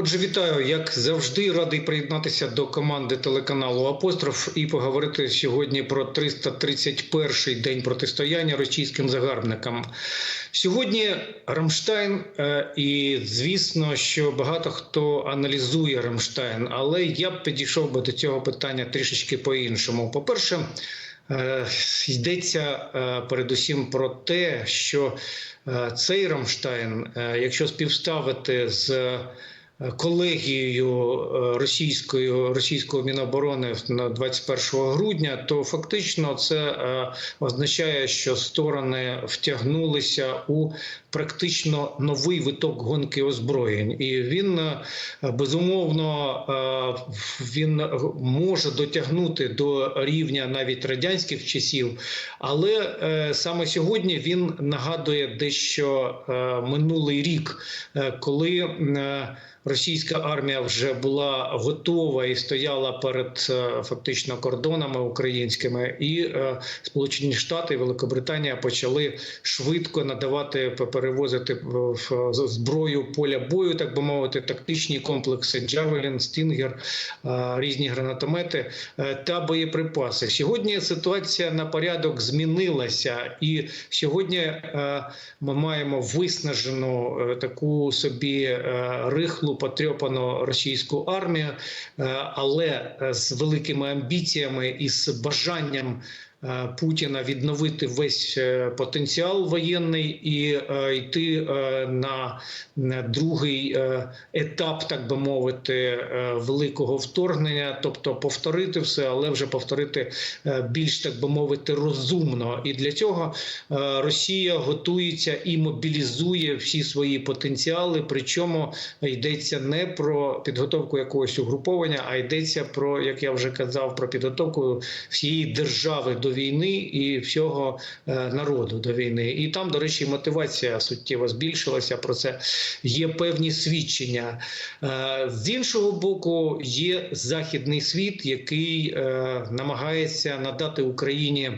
Отже, вітаю, як завжди, радий приєднатися до команди телеканалу Апостроф і поговорити сьогодні про 331-й день протистояння російським загарбникам. Сьогодні Рамштайн, е, і звісно, що багато хто аналізує Рамштайн, але я б підійшов би до цього питання трішечки по-іншому. По-перше, е, йдеться е, передусім про те, що цей Рамштайн, якщо співставити з колегією е, російською російського міноборони на 21 грудня, то фактично це е, означає, що сторони втягнулися у практично новий виток гонки озброєнь, і він е, безумовно він може дотягнути до рівня навіть радянських часів, але саме сьогодні він нагадує дещо минулий рік, коли Російська армія вже була готова і стояла перед е, фактично кордонами українськими, і е, Сполучені Штати і Великобританія почали швидко надавати перевозити зброю поля бою, так би мовити, тактичні комплекси Джавелін, Стінгер, е, різні гранатомети та боєприпаси. Сьогодні ситуація на порядок змінилася, і сьогодні ми маємо виснажену таку собі рихлу потрьопану російську армію, е, але е, з великими амбіціями і з бажанням. Е, Путіна відновити весь е, потенціал воєнний і е, йти на, другий етап, так би мовити, великого вторгнення, тобто повторити все, але вже повторити більш так би мовити розумно. І для цього Росія готується і мобілізує всі свої потенціали. Причому йдеться не про підготовку якогось угруповання, а йдеться про, як я вже казав, про підготовку всієї держави до війни і всього е, народу до війни. І там, до речі, мотивація суттєво збільшилася. Про це є певні свідчення. Е, З іншого боку, є західний світ, який е, намагається надати Україні.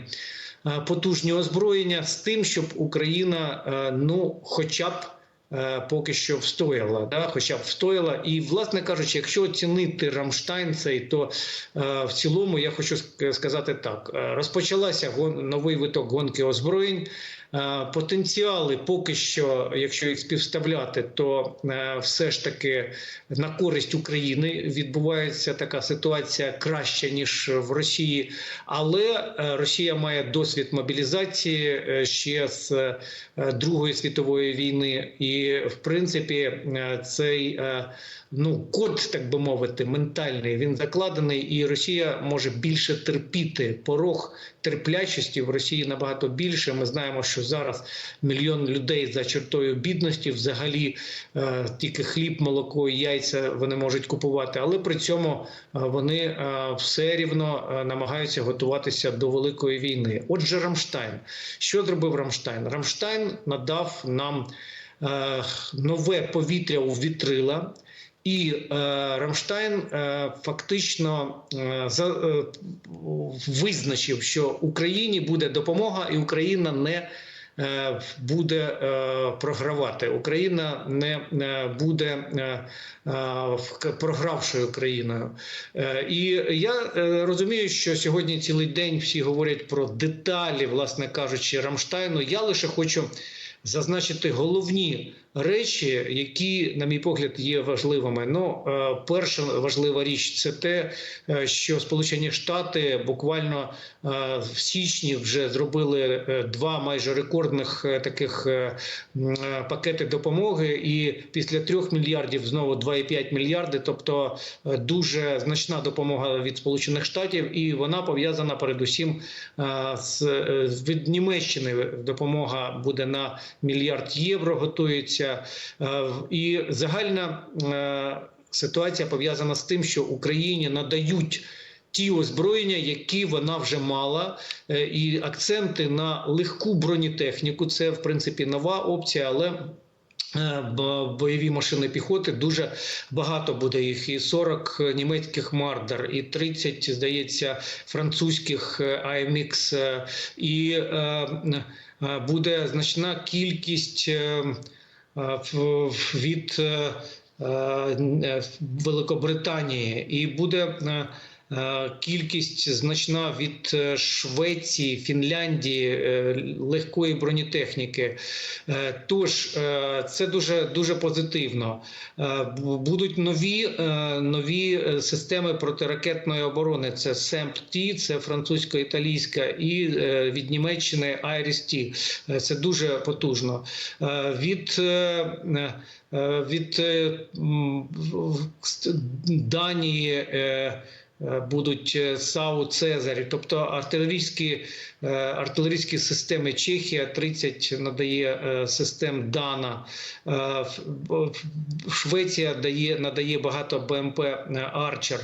Потужні озброєння з тим, щоб Україна, ну, хоча б поки що встояла, да, хоча б встояла. І, власне кажучи, якщо оцінити Рамштайн цей, то е, в цілому я хочу сказати так: Е, розпочалася гон, новий виток гонки озброєнь. Е, Потенціали поки що, якщо їх співставляти, то е, все ж таки на користь України відбувається така ситуація краще ніж в Росії, але е, Росія має досвід мобілізації ще з Другої світової війни, і в принципі цей ну код, так би мовити, ментальний він закладений, і Росія може більше терпіти порог терплячості в Росії набагато більше. Ми знаємо, що зараз мільйон людей за чертою бідності, взагалі е, тільки хліб, молоко яйця вони можуть купувати, але при цьому е, вони е, все рівно намагаються готуватися до великої війни. Отже, Рамштайн, що зробив Рамштайн? Рамштайн надав нам нове повітря у вітрила. І е, Рамштайн е, фактично е, за, е, визначив, що Україні буде допомога, і Україна не е, буде е, програвати. Україна не е, буде е, е, програвшою країною. Е, І я е, розумію, що сьогодні цілий день всі говорять про деталі, власне кажучи, Рамштайну. Я лише хочу зазначити головні речі, які, на мій погляд, є важливими. Ну, е, перша важлива річ це те, е, що Сполучені Штати буквально е, в січні вже зробили два майже рекордних таких пакети допомоги, і після трьох мільярдів знову 2,5 мільярди, тобто дуже значна допомога від Сполучених Штатів, і вона пов'язана передусім з- від Німеччини. Допомога буде на мільярд євро. Готується Е, в- і загальна е, ситуація пов'язана з тим, що Україні надають. Ті озброєння, які вона вже мала, е, і акценти на легку бронетехніку це в принципі нова опція, але е, бойові машини піхоти дуже багато буде їх. І 40 німецьких мардер, і 30, здається, французьких е, AMX, е, і е, е, буде значна кількість. Е, від е, е, Великобританії, і буде кількість значна від е, Швеції, Фінляндії, е, легкої бронетехніки. Е, Тож е, це дуже дуже позитивно. Е, Будуть нові, е, нові е, системи протиракетної оборони. Це СЕМП-Т, це французько-італійська, і е, від Німеччини. Е, Це дуже потужно. Е, Від е, е, від е, Данії е, е, будуть е, САУ Цезарі, тобто артилерійські, е, артилерійські системи Чехія 30 надає е, систем Дана. Е, Швеція дає, надає багато БМП Арчер.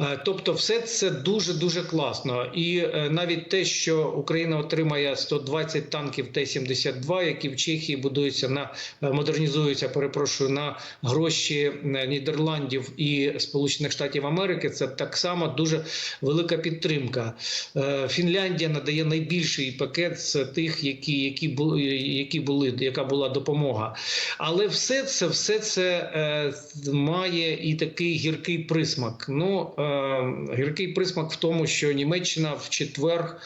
Е, Тобто, все це дуже дуже класно. І е, навіть те, що Україна отримає 120 танків Т-72, які в Чехії будуються на е, модернізуються, перепрошую, на гроші е, Нідерландів і Сполучених Штатів Америки. Це так само дуже велика підтримка. Е, Фінляндія надає найбільший пакет з тих, які, які були, які були, яка була допомога. Але все це, все це е, має і такий гіркий присмак. Ну е, гіркий присмак в тому, що Німеччина в четвер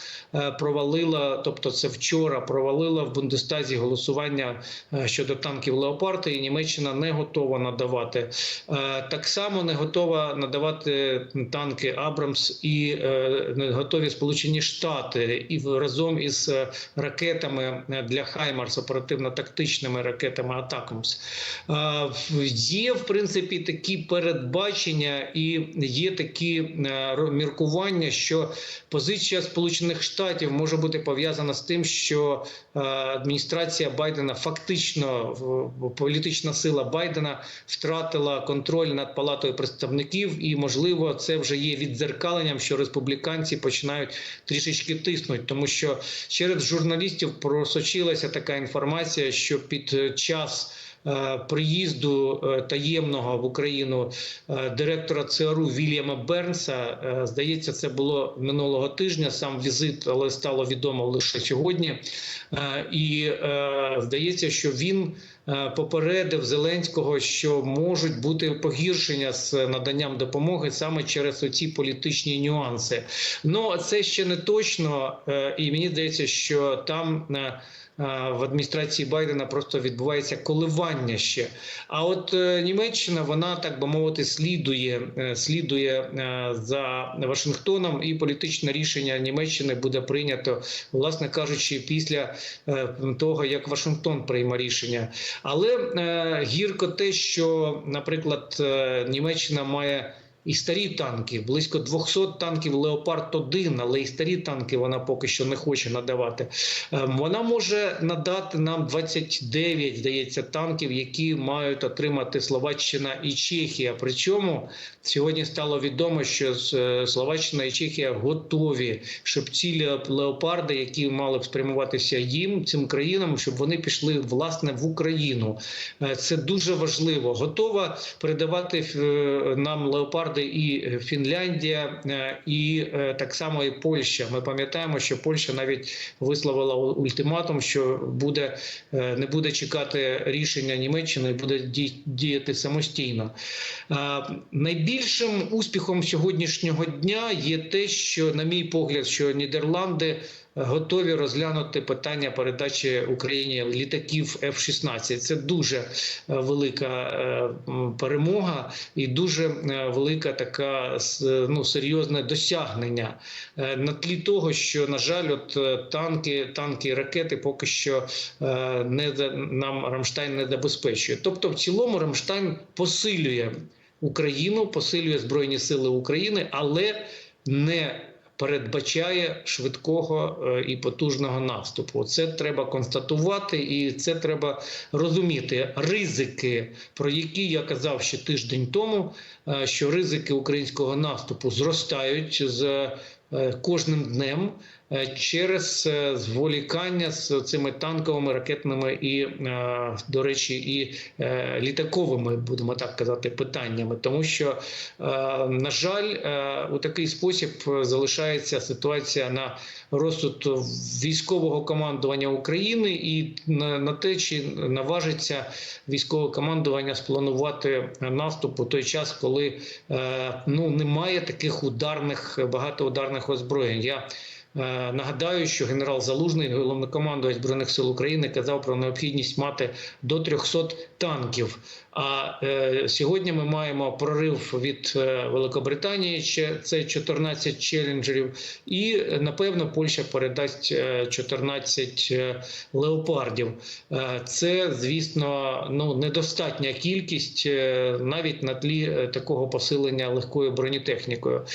провалила, тобто це вчора провалила в Бундестазі голосування щодо танків Леопарда, і Німеччина не готова надавати. Так само не готова надавати танки Абрамс і е, не готові Сполучені Штати і разом із е, ракетами для Хаймарс, оперативно-тактичними ракетами Атакамс. Е, Є в принципі такі передбачення і є такі е, міркування, що позиція Сполучених Штатів може бути пов'язана з тим, що е, адміністрація Байдена фактично політична сила Байдена втратила контроль над палатою представників, і можливо це вже є віддзеркаленням, що республіканці починають трішечки тиснути, тому що через журналістів просочилася така інформація, що під е, час. Е, Приїзду е, таємного в Україну е, директора ЦРУ Вільяма Бернса, здається, це було минулого тижня. Сам візит, але стало відомо лише сьогодні. І здається, що він попередив Зеленського, що можуть бути погіршення з наданням допомоги саме через оці політичні нюанси. Ну це ще не точно, і мені здається, що там. В адміністрації Байдена просто відбувається коливання ще. А от е, Німеччина, вона так би мовити, слідує, е, слідує е, за Вашингтоном, і політичне рішення Німеччини буде прийнято, власне кажучи, після того, як Вашингтон прийме рішення. Але гірко те, що, наприклад, Німеччина має. І старі танки, близько 200 танків Леопард 1 але і старі танки вона поки що не хоче надавати. Ем, Вона може надати нам 29, здається, танків, які мають отримати Словаччина і Чехія. Причому сьогодні стало відомо, що е, Словаччина і Чехія готові, щоб ці леопарди, які мали б спрямуватися їм, цим країнам, щоб вони пішли власне в Україну. Е, Це дуже важливо. Готова передавати е, нам леопарди і Фінляндія, е, і е, так само і Польща. Ми пам'ятаємо, що Польща навіть висловила ультиматум, що буде е, не буде чекати рішення Німеччини, буде діяти самостійно. Е, Найбільшим успіхом сьогоднішнього дня є те, що, на мій погляд, що Нідерланди готові розглянути питання передачі Україні літаків F-16. Це дуже е, велика е, перемога і дуже е, велика така ну, серйозне досягнення на тлі того, що на жаль, от танки, танки і ракети поки що не нам Рамштайн не забезпечує. Тобто, в цілому Рамштайн посилює Україну, посилює Збройні Сили України, але не передбачає швидкого е, і потужного наступу. Це треба констатувати, і це треба розуміти. Ризики, про які я казав ще тиждень тому, е, що ризики українського наступу зростають з е, кожним днем. Е, через е, зволікання з цими танковими, ракетними і, е, до речі, і літаковими, будемо так казати, питаннями, тому що, на жаль, у такий спосіб залишається ситуація на розсуд військового командування України і на, те, чи наважиться військове командування спланувати наступ у той час, коли ну немає таких ударних багатоударних озброєнь. Я Нагадаю, що генерал Залужний, головнокомандувач збройних сил України, казав про необхідність мати до 300 танків. А е, сьогодні ми маємо прорив від е, Великобританії. ще це 14 челенджерів, і е, напевно Польща передасть е, 14 е, леопардів. Це, звісно, ну недостатня кількість навіть на тлі такого посилення легкою бронетехнікою,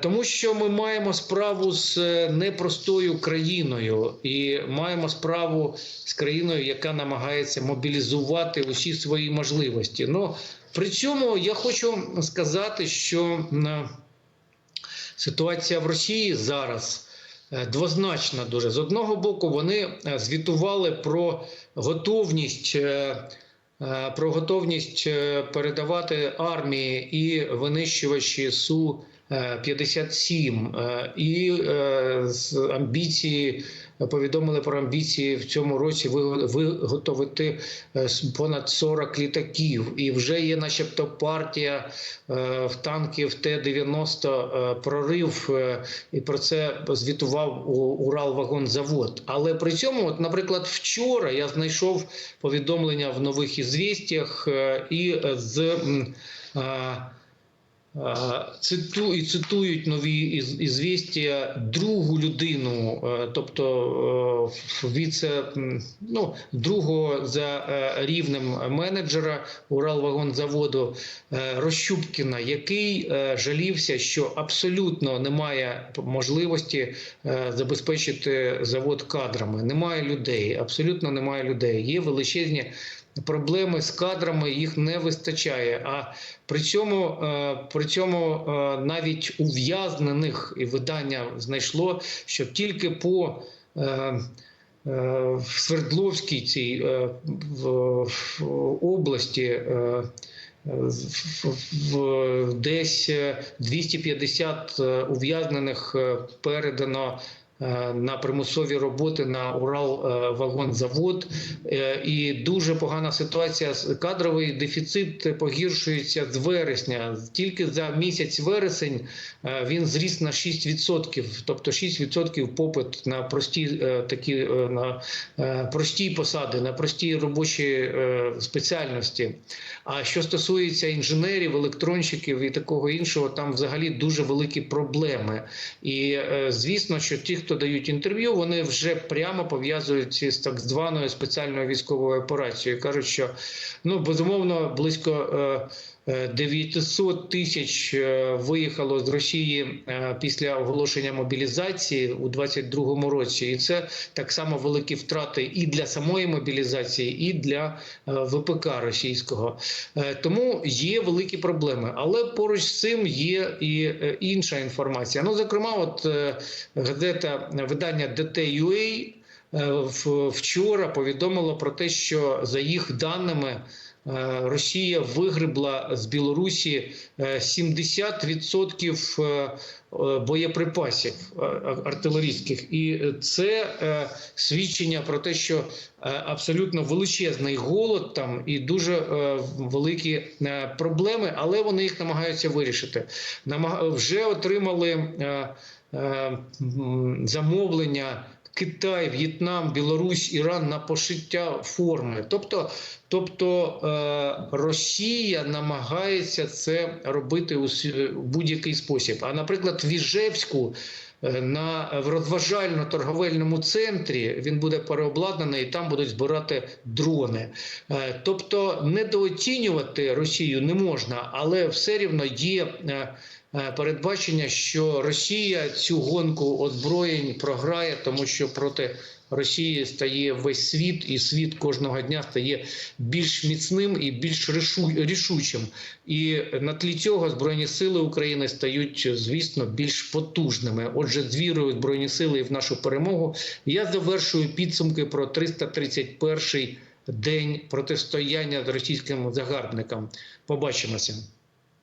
тому що ми маємо справу з непростою країною і маємо справу з країною, яка намагається мобілізувати усі свої можливості. Ну при цьому я хочу сказати, що е, ситуація в Росії зараз. е, Двозначна дуже з одного боку, вони е, звітували про готовність про готовність передавати армії і винищувачі су 57 е, і е, амбіції повідомили про амбіції в цьому році ви- виготовити е, понад 40 літаків. І вже є, начебто, партія е, в танків Т-90 е, прорив, е, і про це звітував Уралвагонзавод. Але при цьому, от, наприклад, вчора я знайшов повідомлення в нових ізвістіях е, і е, з. Циту, і цитують нові із- ізвістія другу людину, е, тобто е, віце ну, другого за е, рівнем менеджера Уралвагонзаводу Рощупкіна, який жалівся, що абсолютно немає можливості забезпечити завод кадрами. Немає людей, абсолютно немає людей. Є величезні проблеми з кадрами, їх не вистачає. А при цьому, е, при цьому е, навіть ув'язнених і видання знайшло, що тільки по е, в Свердловській цій в, області. Десь е, 250 е, ув'язнених передано на примусові роботи на Уралвагонзавод. Е, І дуже погана ситуація. Кадровий дефіцит погіршується з вересня. Тільки за місяць вересень е, він зріс на 6%, тобто 6% попит на прості е, такі е, на е, прості посади, на прості робочі е, спеціальності. А що стосується інженерів, електронщиків і такого іншого, там взагалі дуже великі проблеми. І е, звісно, що ті, хто дають інтерв'ю, вони вже прямо пов'язують з так званою спеціальною військовою операцією. кажуть, що ну безумовно близько. Е, е, 900 тисяч е, виїхало з Росії е, після оголошення мобілізації у 2022 році, і це так само великі втрати і для самої мобілізації, і для е, ВПК російського. Тому є великі проблеми, але поруч з цим є і інша інформація. Ну, зокрема, от газета видання DT.UA вчора повідомило про те, що за їх даними. Е, Росія вигребла з Білорусі е, 70% е, е, боєприпасів артилерійських, і це свідчення про те, що абсолютно величезний голод там і дуже великі проблеми, але вони їх намагаються вирішити. Вже отримали замовлення. Китай, В'єтнам, Білорусь, Іран на пошиття форми. Тобто, тобто е, Росія намагається це робити у будь-який спосіб. А, наприклад, в Іжевську е, на в розважально-торговельному центрі він буде переобладнаний, і там будуть збирати дрони. Е, Тобто недооцінювати Росію не можна, але все рівно є. Е, передбачення, що Росія цю гонку озброєнь програє, тому що проти Росії стає весь світ, і світ кожного дня стає більш міцним і більш рішучим. І на тлі цього збройні сили України стають, звісно, більш потужними. Отже, з вірою збройні сили і в нашу перемогу я завершую підсумки про 331 день протистояння з російським загарбникам. Побачимося.